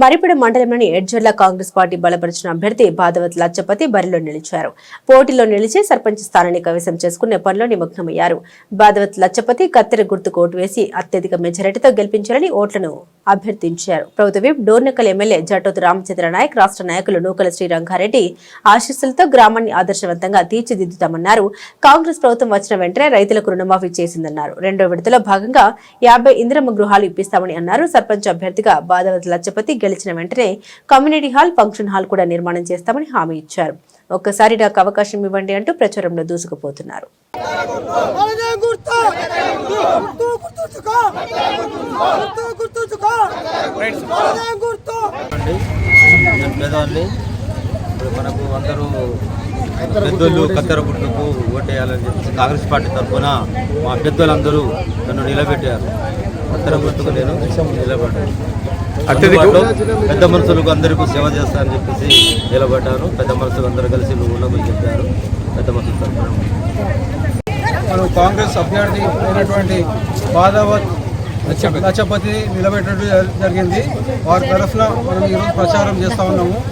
మరిపడ మండలంలోని ఎడ్జర్ల కాంగ్రెస్ పార్టీ బలపరిచిన అభ్యర్థి బాధవత్ లచ్చపతి బరిలో నిలిచారు. పోటీలో నిలిచి సర్పంచ్ స్థానాన్ని కైవసం చేసుకునే పనిలో నిమగ్నమయ్యారు. బాధవత్ లచ్చపతి కత్తెర గుర్తుకు ఓటు వేసి అత్యధిక మెజారిటీతో గెలిపించాలని ఓట్లను అభ్యర్థించారు. ప్రభుత్వ విప్ డోర్నకల్ ఎమ్మెల్యే జటోతు రామచంద్ర నాయక్ రాష్ట్ర నాయకులు నూకల శ్రీరంగారెడ్డి ఆశీస్సులతో గ్రామాన్ని ఆదర్శవంతంగా తీర్చిదిద్దుతామన్నారు. కాంగ్రెస్ ప్రభుత్వం వచ్చిన వెంటనే రైతులకు రుణమాఫీ చేసిందన్నారు. రెండో విడతలో భాగంగా యాభై ఇందిరమ్మ గృహాలు ఇప్పిస్తామని అన్నారు. సర్పంచ్ అభ్యర్థిగా బాధవతి లచ్చపతి గెలిచిన వెంటనే కమ్యూనిటీ హాల్ ఫంక్షన్ హాల్ కూడా నిర్మాణం చేస్తామని హామీ ఇచ్చారు. ఒక్కసారి నాకు అవకాశం ఇవ్వండి అంటూ ప్రచారంలో దూసుకుపోతున్నారు. గుర్తు గుర్తు గుర్తుంచుకో. గుర్తు గుర్తు ఇప్పుడు మనకు అందరూ పెద్దోళ్ళు కత్తెర గుర్తుకు ఓటేయాలని చెప్పి కాంగ్రెస్ పార్టీ తరఫున మా పెద్దోళ్ళందరూ నన్ను నిలబెట్టారు. కత్తెర గుర్తుకు నేను నిలబడ్డాను. పెద్ద మనుషులకు అందరికీ సేవ చేస్తానని చెప్పేసి నిలబడ్డాను. పెద్ద మనుషులు అందరూ కలిసి నువ్వు ఉండమని చెప్పారు. పెద్ద మనుషుల తరఫున. మనం కాంగ్రెస్ అభ్యర్థి అయినటువంటి బాధావత్ లచ్చపతి. నిలబెట్టడం జరి- జరిగింది. వారి తరఫున మనం ఈరోజు ప్రచారం చేస్తూ ఉన్నాము.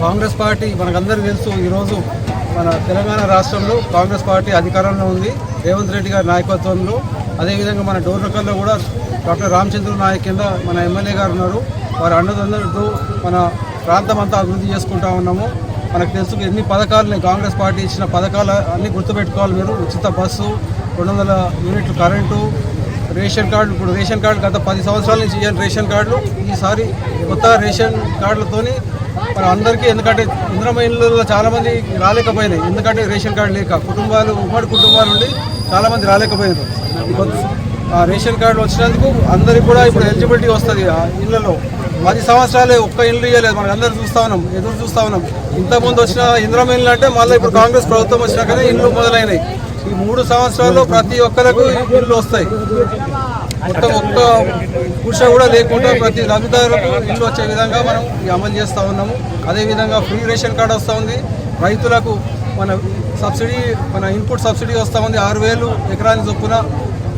కాంగ్రెస్ పార్టీ మనకందరికీ తెలుసు ఈరోజు మన తెలంగాణ రాష్ట్రంలో కాంగ్రెస్ పార్టీ అధికారంలో ఉంది. రేవంత్ రెడ్డి గారి నాయకత్వంలో. అదేవిధంగా మన డోర్నకల్లో కూడా డాక్టర్ రామచంద్ర నాయక్ కింద మన ఎమ్మెల్యే గారు ఉన్నారు. వారి అండదండలతో మన ప్రాంతం అంతా అభివృద్ధి చేసుకుంటా ఉన్నాము. మనకు తెలుసు ఎన్ని పథకాలు కాంగ్రెస్ పార్టీ ఇచ్చిన పథకాలు అన్నీ గుర్తుపెట్టుకోవాలి మీరు. ఉచిత బస్సు రెండు వందల యూనిట్లు కరెంటు రేషన్ కార్డు ఇప్పుడు రేషన్ కార్డు గత పది సంవత్సరాల నుంచి ఇవ్వని రేషన్ కార్డులు. ఈసారి కొత్త రేషన్ కార్డులతోని మన అందరికీ ఎందుకంటే ఇంద్రమ చాలామంది రాలేకపోయినాయి. ఎందుకంటే రేషన్ కార్డు లేక కుటుంబాలు ఉమ్మడి కుటుంబాలు ఉండి చాలామంది రాలేకపోయినారు. రేషన్ కార్డు వచ్చినందుకు అందరికి కూడా ఇప్పుడు ఎలిజిబిలిటీ వస్తుంది ఆ ఇళ్ళలో. పది సంవత్సరాలే ఒక్క ఇల్లు ఇవ్వలేదు మనం అందరూ చూస్తా ఉన్నాం ఎదురు చూస్తా ఉన్నాం. ఇంతకుముందు వచ్చిన ఇంద్రమ ఇల్లు అంటే మళ్ళీ ఇప్పుడు కాంగ్రెస్ ప్రభుత్వం వచ్చినాకనే ఇల్లు మొదలైనాయి. ఈ మూడు సంవత్సరాల్లో ప్రతి ఒక్కరికి ఇల్లు వస్తాయి. మొత్తం ఒక్క పురుష కూడా లేకుండా ప్రతి లబ్ధిదారులకు ఇల్లు వచ్చే విధంగా మనం అమలు చేస్తూ ఉన్నాము. అదేవిధంగా ఫ్రీ రేషన్ కార్డు వస్తూ ఉంది. రైతులకు మన సబ్సిడీ మన ఇన్పుట్ సబ్సిడీ వస్తూ ఉంది. ఆరు వేలు ఎకరానికి చొప్పున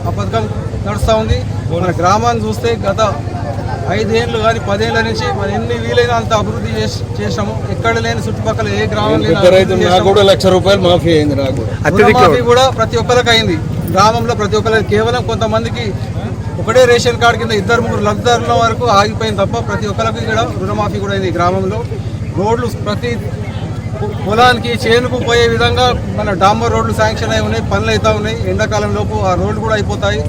ఆ పథకం నడుస్తూ ఉంది. మన గ్రామాన్ని చూస్తే గత ఐదేళ్ళు కానీ పదేళ్ళ నుంచి మనం ఎన్ని వీలైనా అంత అభివృద్ధి చేసి చేసాము ఎక్కడ లేని చుట్టుపక్కల ఏ గ్రామం. కూడా లక్ష రూపాయలు మాఫీ అయింది కూడా. ప్రతి ఒక్కరికి అయింది. గ్రామంలో ప్రతి ఒక్కరికి కేవలం కొంతమందికి ఒకటే రేషన్ కార్డు కింద ఇద్దరు ముగ్గురు లబ్ధిదారుల వరకు ఆగిపోయింది తప్ప ప్రతి ఒక్కరికి ఇక్కడ రుణమాఫీ కూడా అయింది గ్రామంలో. రోడ్లు ప్రతి పొలానికి చేనుకు పోయే విధంగా మన డాంబర్ రోడ్లు శాంక్షన్ అయి ఉన్నాయి పనులు అవుతా ఉన్నాయి. ఎండాకాలం లోపు ఆ రోడ్లు కూడా అయిపోతాయి.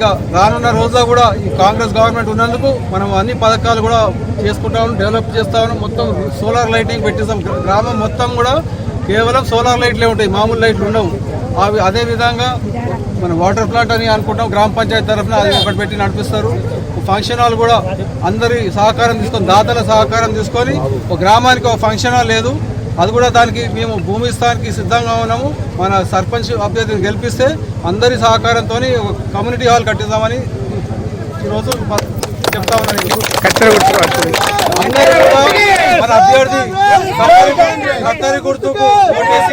ఇంకా రానున్న రోజుల్లో కూడా ఈ కాంగ్రెస్ గవర్నమెంట్ ఉన్నందుకు మనం అన్ని పథకాలు కూడా చేసుకుంటాము డెవలప్ చేస్తాము మొత్తం సోలార్ లైటింగ్ పెట్టిస్తాం గ్రామం మొత్తం కూడా కేవలం సోలార్ లైట్లే ఉంటాయి మామూలు లైట్లు ఉండవు. అవి అదే విధంగా మన వాటర్ ప్లాంట్ అని అనుకుంటాం గ్రామ పంచాయతీ తరఫున అది ఒకటి పెట్టి నడిపిస్తారు. ఫంక్షన్ హాల్ కూడా అందరి సహకారం తీసుకొని దాతల సహకారం తీసుకొని ఒక గ్రామానికి ఒక ఫంక్షన్ హాల్ లేదు. అది కూడా దానికి మేము భూమి ఇస్తానికి సిద్ధంగా ఉన్నాము. మన సర్పంచ్ అభ్యర్థిని గెలిపిస్తే అందరి సహకారంతో కమ్యూనిటీ హాల్ కట్టిద్దామని ఈరోజు చెప్తా ఉన్నాను అందరూ మన అభ్యర్థి కత్తరి గుర్తుకు ఓటేసి